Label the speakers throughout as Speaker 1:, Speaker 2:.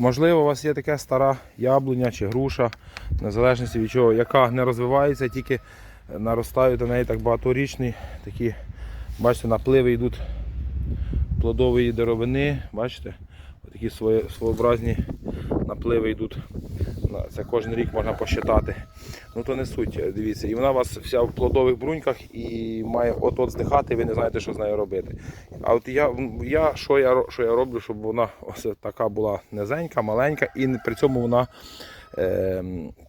Speaker 1: Можливо, у вас є така стара яблуня чи груша, незалежності від чого, яка не розвивається, тільки наростають до неї так багаторічні, такі, бачите, напливи йдуть плодової деревини, бачите, такі своє, своєобразні напливи йдуть. Це кожен рік можна посчитати. Ну то не суть, дивіться. І вона у вас вся в плодових бруньках і має от-от здихати, ви не знаєте, що з нею робити. А от я, я, що, я що я роблю, щоб вона ось така була низенька, маленька, і при цьому вона е,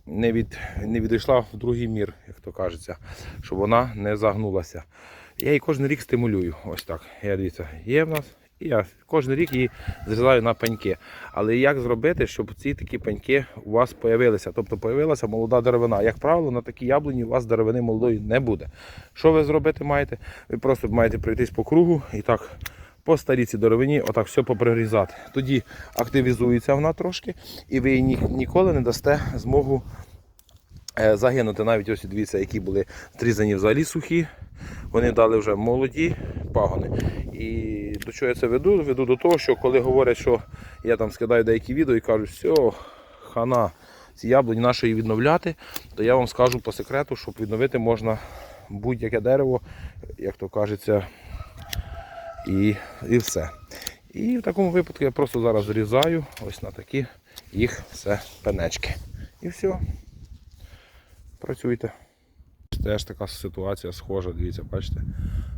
Speaker 1: не, від, не відійшла в другий мір, як то кажеться, щоб вона не загнулася. Я її кожен рік стимулюю. Ось так. Я дивіться, є в нас. І я кожен рік її зрізаю на пеньки. Але як зробити, щоб ці такі пеньки у вас з'явилися? Тобто з'явилася молода деревина. Як правило, на такій яблуні у вас деревини молодої не буде. Що ви зробити маєте? Ви просто маєте пройтись по кругу і так по старій цій деревині отак все поприрізати. Тоді активізується вона трошки, і ви їй ніколи не дасте змогу е, загинути. Навіть ось дивіться, які були зрізані взагалі сухі. Вони дали вже молоді пагони. І до чого я це веду? Веду до того, що коли говорять, що я там скидаю деякі відео і кажуть, все, хана, ці яблуні нашої відновляти, то я вам скажу по секрету, щоб відновити можна будь-яке дерево, як то кажеться, і, і все. І в такому випадку я просто зараз зрізаю ось на такі їх все пенечки. І все. Працюйте. Теж така ситуація схожа, дивіться, бачите,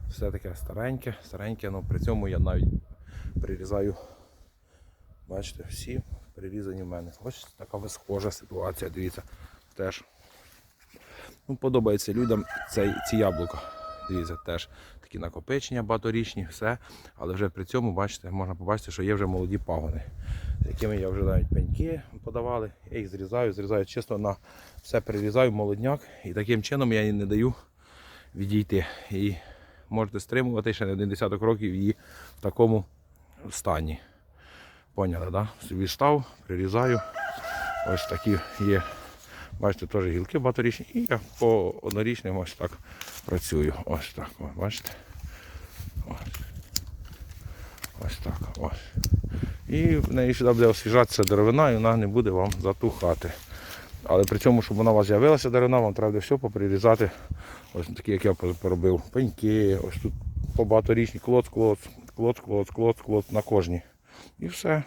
Speaker 1: все таке стареньке, стареньке, але при цьому я навіть прирізаю, бачите, всі прирізані в мене. Ось така схожа ситуація, дивіться, теж. Ну, подобається людям цей, ці яблука. Дивіться, теж такі накопичення багаторічні, все. Але вже при цьому, бачите, можна побачити, що є вже молоді пагони, з якими я вже навіть пеньки подавали. Я їх зрізаю, зрізаю чисто на все перерізаю молодняк і таким чином я їй не даю відійти. І можете стримувати ще на один десяток років її в такому стані. Поняли, да? Собі став, прирізаю. Ось такі є. Бачите, теж гілки багаторічні. І я по однорічним ось так працюю. Ось так. Ось, бачите? Ось. Ось так. Ось. І в неї сюди буде освіжатися деревина і вона не буде вам затухати. Але при цьому, щоб вона у вас з'явилася деревина, вам треба все поприрізати. Ось такі, як я поробив. Пеньки, ось тут по багаторічні клоц, клоц, клоц, клоц, клоц, клоц на кожній. І все.